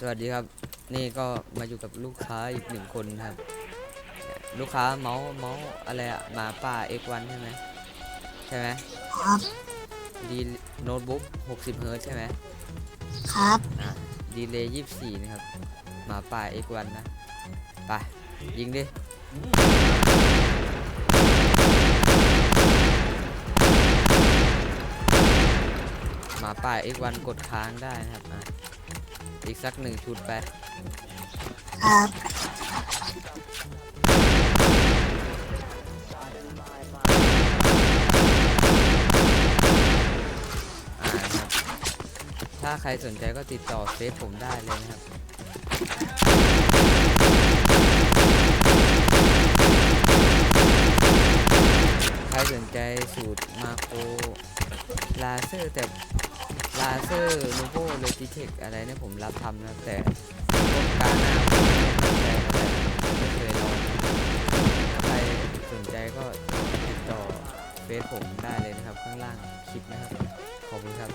สวัสดีครับ นี่ก็มาอยู่กับลูกค้าอีกหนึ่งคนครับ ลูกค้าเมาส์เมาส์อะไรอะหมาป่า X1 ใช่ไหมใช่ไหมครับ ดีโน้ตบุ๊ก60เฮิร์ตซ์ใช่ไหมครับ อะดีเลย์24นะครับ หมาป่า X1 นะ ไป ยิงดิ หมาป่า X1 กดค้างได้นะครับอะ อีกสักหนึ่งชุดไป ครับอ่านะครับ ถ้าใครสนใจก็ติดต่อเฟซผมได้เลยนะครับ ใครสนใจสูตรมาโครลาเซอร์แต่ ลาเซอร์นูโวเลติเทคอะไรเนี่ยผมรับทำนะแต่กการหน้าผมไม่เท่าไหร่ไม่เคยลองถ้าใครสนใจก็ติดต่อเฟซผมได้เลยนะครับ ข้างล่างคลิปนะครับ ขอบคุณครับ